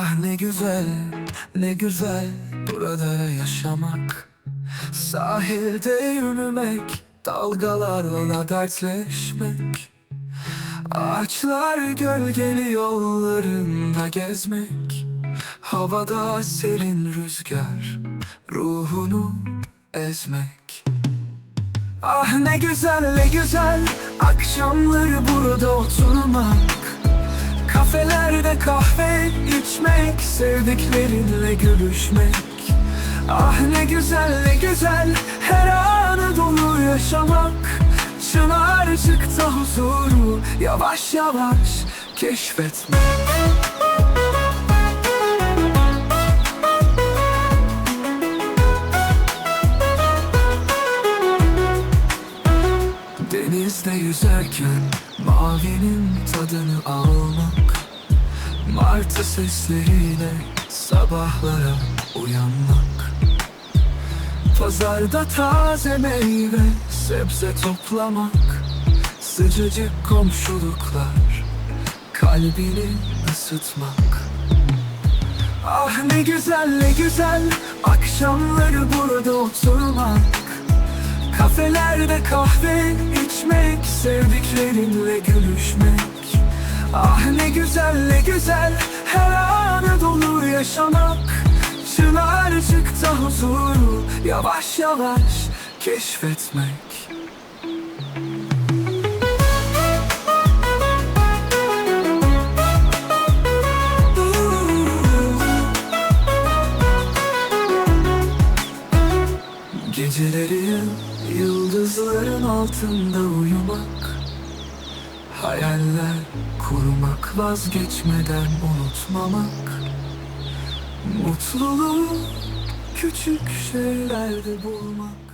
Ah ne güzel, ne güzel burada yaşamak. Sahilde yürümek, dalgalarla dertleşmek. Ağaçlar gölgeli yollarında gezmek. Havada serin rüzgar, ruhunu ezmek. Ah ne güzel ne güzel Akşamları burada oturmak Kahve içmek Sevdiklerinle gülüşmek. Ah ne güzel ne güzel Her anı dolu yaşamak. Çınarcıkta huzuru Yavaş yavaş keşfetmek. Denizde yüzerken mavinin tadını almak Martı sesleriyle sabahlara uyanmak. Pazarda taze meyve sebze toplamak. Sıcacık komşuluklar kalbini ısıtmak. Ah ne güzel ne güzel akşamları burada oturmak. Kafelerde kahve içmek, sevdiklerinle gülüşmek ne güzel ne güzel, her anı dolu yaşamak. Çınarcıkta huzuru yavaş yavaş keşfetmek. Geceleri yıldızların altında uyumak Hayaller kurmak vazgeçmeden unutmamak. Mutluluğu küçük şeylerde bulmak